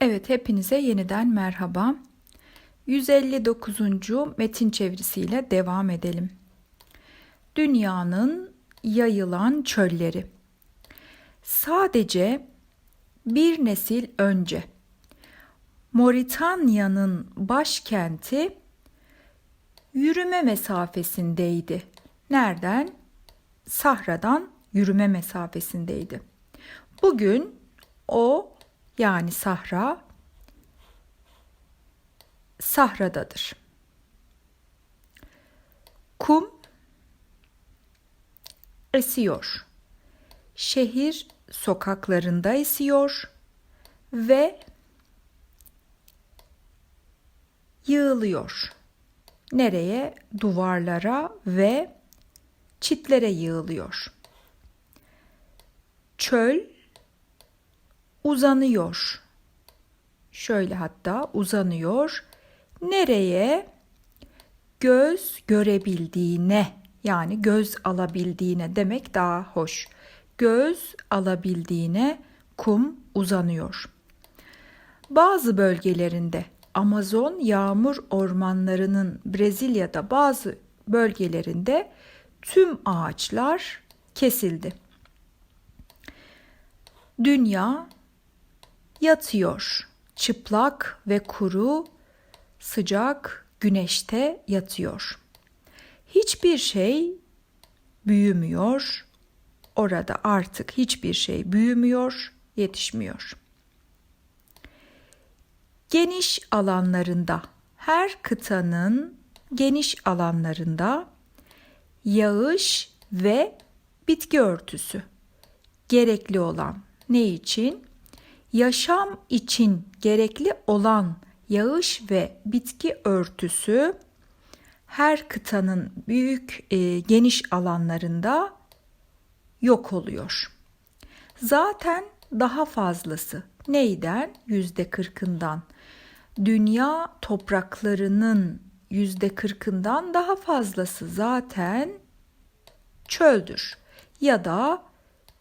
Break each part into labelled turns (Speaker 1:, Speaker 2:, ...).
Speaker 1: Evet, hepinize yeniden merhaba. 159. metin çevirisiyle devam edelim. Dünyanın yayılan çölleri. Sadece bir nesil önce Moritanya'nın başkenti yürüme mesafesindeydi. Nereden? Sahradan yürüme mesafesindeydi. Bugün o yani Sahra Sahradadır. Kum esiyor. Şehir sokaklarında esiyor ve yığılıyor. Nereye? Duvarlara ve çitlere yığılıyor. Çöl uzanıyor. Şöyle hatta uzanıyor. Nereye? Göz görebildiğine yani göz alabildiğine demek daha hoş. Göz alabildiğine kum uzanıyor. Bazı bölgelerinde Amazon yağmur ormanlarının Brezilya'da bazı bölgelerinde tüm ağaçlar kesildi. Dünya yatıyor. Çıplak ve kuru, sıcak güneşte yatıyor. Hiçbir şey büyümüyor. Orada artık hiçbir şey büyümüyor, yetişmiyor. Geniş alanlarında, her kıtanın geniş alanlarında yağış ve bitki örtüsü gerekli olan ne için? Yaşam için gerekli olan yağış ve bitki örtüsü her kıtanın büyük e, geniş alanlarında yok oluyor. Zaten daha fazlası neyden? Yüzde kırkından. Dünya topraklarının yüzde kırkından daha fazlası zaten çöldür ya da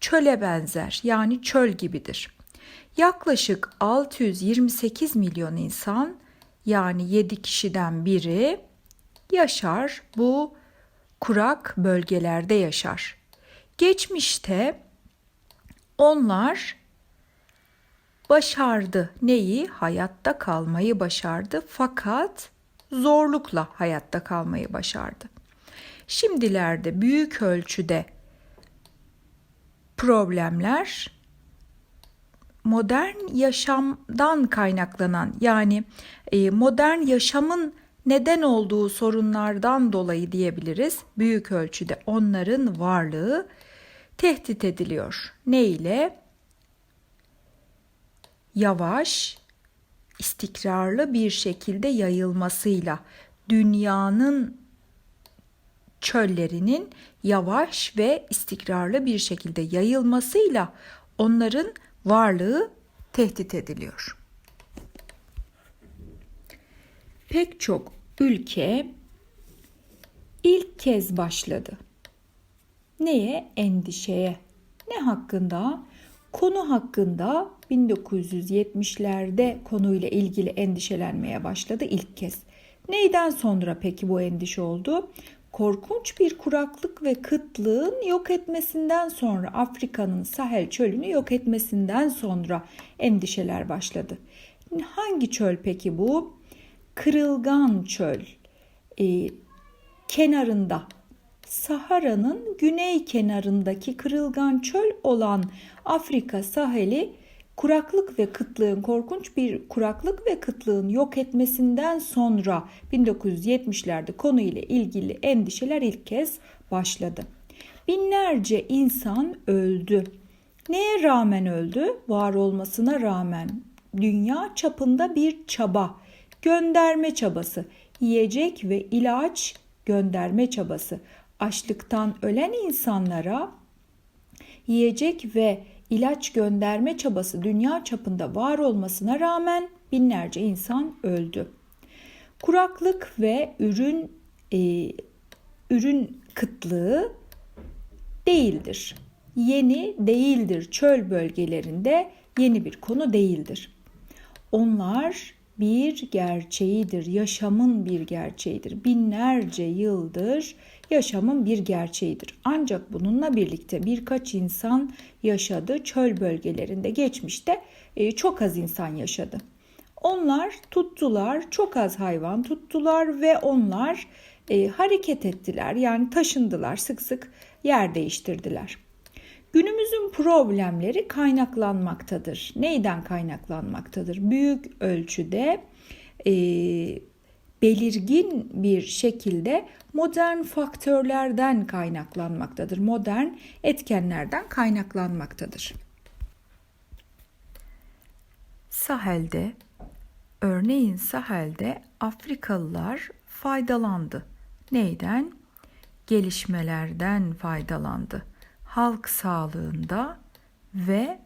Speaker 1: çöle benzer yani çöl gibidir. Yaklaşık 628 milyon insan yani 7 kişiden biri yaşar bu kurak bölgelerde yaşar. Geçmişte onlar başardı. Neyi? Hayatta kalmayı başardı fakat zorlukla hayatta kalmayı başardı. Şimdilerde büyük ölçüde problemler modern yaşamdan kaynaklanan yani e, modern yaşamın neden olduğu sorunlardan dolayı diyebiliriz. Büyük ölçüde onların varlığı tehdit ediliyor. Ne ile? Yavaş, istikrarlı bir şekilde yayılmasıyla dünyanın çöllerinin yavaş ve istikrarlı bir şekilde yayılmasıyla onların varlığı tehdit ediliyor. Pek çok ülke ilk kez başladı. Neye? Endişeye. Ne hakkında? Konu hakkında 1970'lerde konuyla ilgili endişelenmeye başladı ilk kez. Neyden sonra peki bu endişe oldu? Korkunç bir kuraklık ve kıtlığın yok etmesinden sonra Afrika'nın Sahel çölünü yok etmesinden sonra endişeler başladı. Hangi çöl peki bu? Kırılgan çöl. Ee, kenarında Sahara'nın güney kenarındaki kırılgan çöl olan Afrika sahili kuraklık ve kıtlığın korkunç bir kuraklık ve kıtlığın yok etmesinden sonra 1970'lerde konu ile ilgili endişeler ilk kez başladı. Binlerce insan öldü. Neye rağmen öldü? Var olmasına rağmen. Dünya çapında bir çaba, gönderme çabası, yiyecek ve ilaç gönderme çabası. Açlıktan ölen insanlara yiyecek ve ilaç gönderme çabası dünya çapında var olmasına rağmen binlerce insan öldü. Kuraklık ve ürün e, ürün kıtlığı değildir. Yeni değildir. Çöl bölgelerinde yeni bir konu değildir. Onlar bir gerçeğidir, yaşamın bir gerçeğidir. Binlerce yıldır yaşamın bir gerçeğidir. Ancak bununla birlikte birkaç insan yaşadı çöl bölgelerinde. Geçmişte e, çok az insan yaşadı. Onlar tuttular, çok az hayvan tuttular ve onlar e, hareket ettiler. Yani taşındılar, sık sık yer değiştirdiler. Günümüzün problemleri kaynaklanmaktadır. Neyden kaynaklanmaktadır? Büyük ölçüde e, belirgin bir şekilde modern faktörlerden kaynaklanmaktadır. Modern etkenlerden kaynaklanmaktadır. Sahel'de, örneğin Sahel'de Afrikalılar faydalandı. Neyden? Gelişmelerden faydalandı. Halk sağlığında ve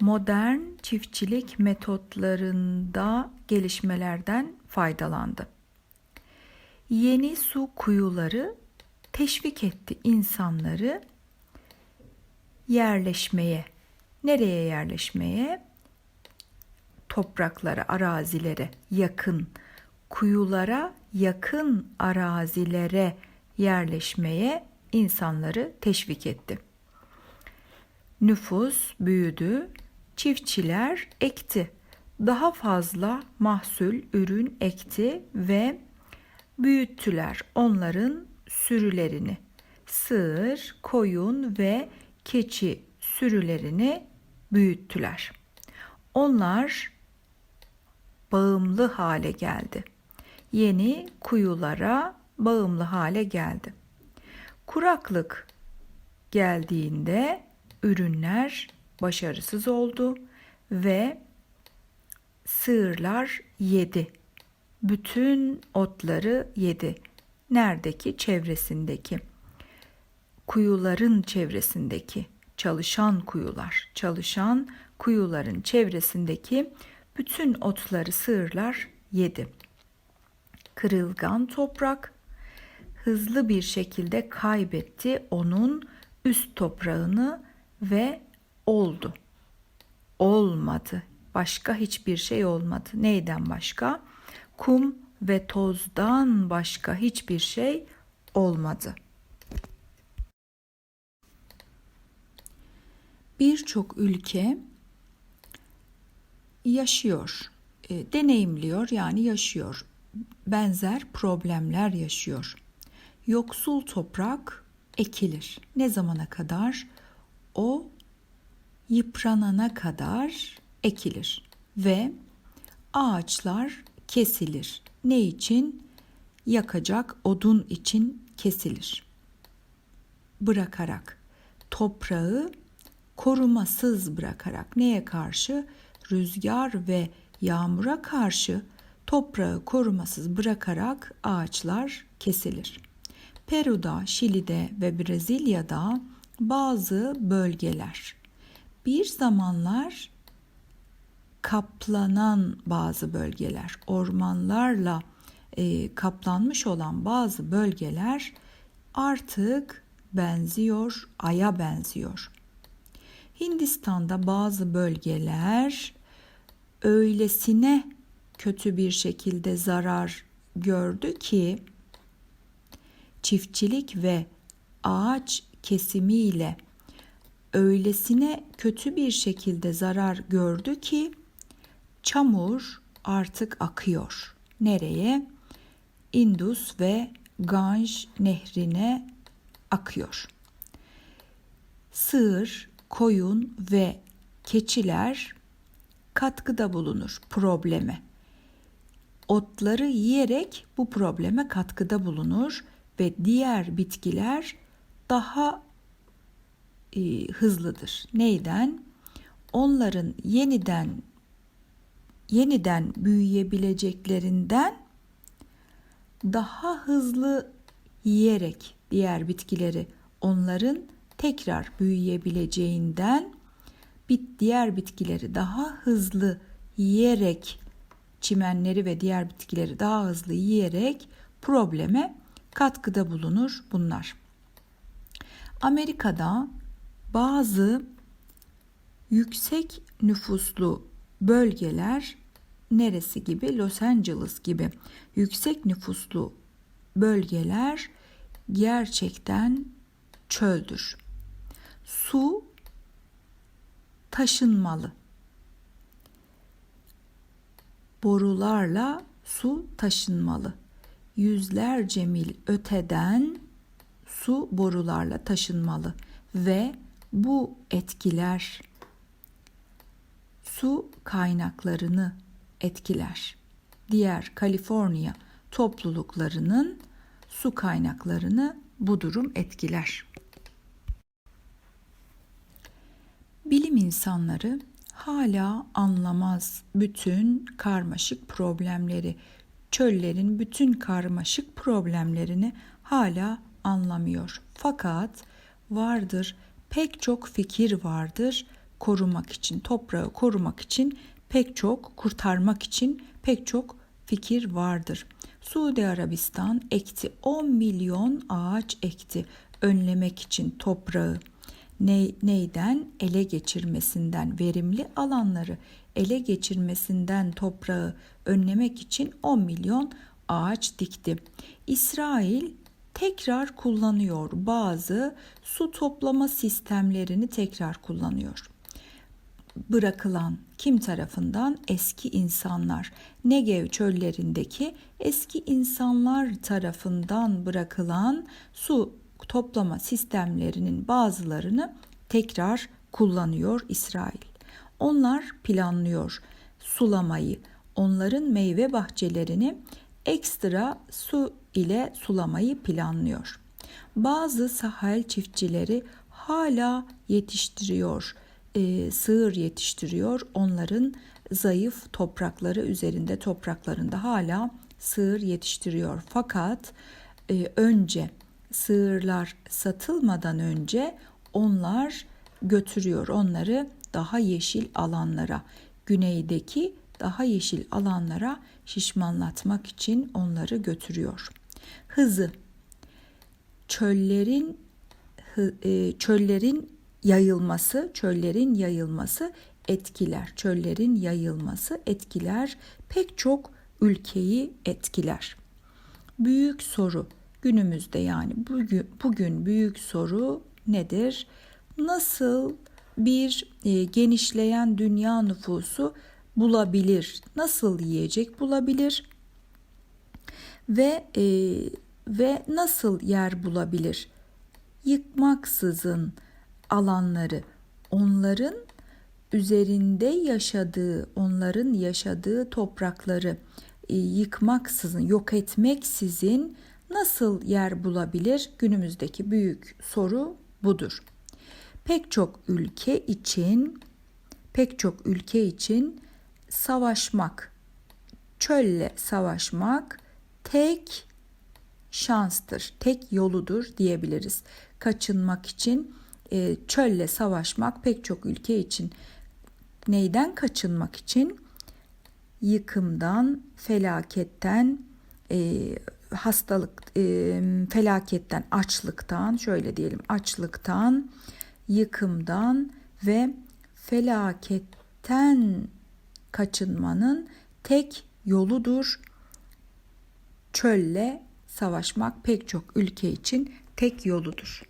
Speaker 1: modern çiftçilik metotlarında gelişmelerden faydalandı. Yeni su kuyuları teşvik etti insanları yerleşmeye. Nereye yerleşmeye? Topraklara, arazilere yakın, kuyulara yakın arazilere yerleşmeye insanları teşvik etti. Nüfus büyüdü, çiftçiler ekti. Daha fazla mahsul ürün ekti ve büyüttüler onların sürülerini. Sığır, koyun ve keçi sürülerini büyüttüler. Onlar bağımlı hale geldi. Yeni kuyulara bağımlı hale geldi. Kuraklık geldiğinde ürünler başarısız oldu ve sığırlar yedi. Bütün otları yedi. Neredeki? Çevresindeki. Kuyuların çevresindeki çalışan kuyular, çalışan kuyuların çevresindeki bütün otları sığırlar yedi. Kırılgan toprak hızlı bir şekilde kaybetti onun üst toprağını ve oldu. Olmadı. Başka hiçbir şey olmadı. Neyden başka? Kum ve tozdan başka hiçbir şey olmadı. Birçok ülke yaşıyor, e, deneyimliyor yani yaşıyor. Benzer problemler yaşıyor yoksul toprak ekilir. Ne zamana kadar? O yıpranana kadar ekilir ve ağaçlar kesilir. Ne için? Yakacak odun için kesilir. Bırakarak toprağı korumasız bırakarak neye karşı? Rüzgar ve yağmura karşı toprağı korumasız bırakarak ağaçlar kesilir. Peru'da, Şili'de ve Brezilya'da bazı bölgeler bir zamanlar kaplanan bazı bölgeler, ormanlarla e, kaplanmış olan bazı bölgeler artık benziyor, aya benziyor. Hindistan'da bazı bölgeler öylesine kötü bir şekilde zarar gördü ki çiftçilik ve ağaç kesimiyle öylesine kötü bir şekilde zarar gördü ki çamur artık akıyor. Nereye? Indus ve Ganj nehrine akıyor. Sığır, koyun ve keçiler katkıda bulunur probleme. Otları yiyerek bu probleme katkıda bulunur ve diğer bitkiler daha e, hızlıdır. Neyden? Onların yeniden yeniden büyüyebileceklerinden daha hızlı yiyerek diğer bitkileri onların tekrar büyüyebileceğinden bit diğer bitkileri daha hızlı yiyerek çimenleri ve diğer bitkileri daha hızlı yiyerek probleme katkıda bulunur bunlar. Amerika'da bazı yüksek nüfuslu bölgeler neresi gibi? Los Angeles gibi yüksek nüfuslu bölgeler gerçekten çöldür. Su taşınmalı. Borularla su taşınmalı. Yüzlerce mil öteden su borularla taşınmalı ve bu etkiler su kaynaklarını etkiler. Diğer Kaliforniya topluluklarının su kaynaklarını bu durum etkiler. Bilim insanları hala anlamaz bütün karmaşık problemleri. Çöllerin bütün karmaşık problemlerini hala anlamıyor. Fakat vardır pek çok fikir vardır korumak için, toprağı korumak için pek çok kurtarmak için pek çok fikir vardır. Suudi Arabistan ekti. 10 milyon ağaç ekti. Önlemek için toprağı ne, neyden? Ele geçirmesinden verimli alanları ele geçirmesinden toprağı önlemek için 10 milyon ağaç dikti. İsrail tekrar kullanıyor. Bazı su toplama sistemlerini tekrar kullanıyor bırakılan kim tarafından? Eski insanlar. Negev çöllerindeki eski insanlar tarafından bırakılan su toplama sistemlerinin bazılarını tekrar kullanıyor İsrail. Onlar planlıyor sulamayı. Onların meyve bahçelerini ekstra su ile sulamayı planlıyor. Bazı sahil çiftçileri hala yetiştiriyor e, sığır yetiştiriyor. Onların zayıf toprakları üzerinde topraklarında hala sığır yetiştiriyor. Fakat e, önce sığırlar satılmadan önce onlar götürüyor onları daha yeşil alanlara, güneydeki daha yeşil alanlara şişmanlatmak için onları götürüyor. Hızı çöllerin e, çöllerin yayılması, çöllerin yayılması etkiler. Çöllerin yayılması etkiler. Pek çok ülkeyi etkiler. Büyük soru günümüzde yani bugün, bugün büyük soru nedir? Nasıl bir e, genişleyen dünya nüfusu bulabilir? Nasıl yiyecek bulabilir? Ve e, ve nasıl yer bulabilir? Yıkmaksızın, alanları onların üzerinde yaşadığı, onların yaşadığı toprakları e, yıkmaksızın, yok etmeksizin nasıl yer bulabilir? Günümüzdeki büyük soru budur. Pek çok ülke için pek çok ülke için savaşmak, çölle savaşmak tek şanstır, tek yoludur diyebiliriz. Kaçınmak için e, çölle savaşmak pek çok ülke için neyden kaçınmak için yıkımdan, felaketten, e, hastalık, e, felaketten, açlıktan, şöyle diyelim açlıktan, yıkımdan ve felaketten kaçınmanın tek yoludur. Çölle savaşmak pek çok ülke için tek yoludur.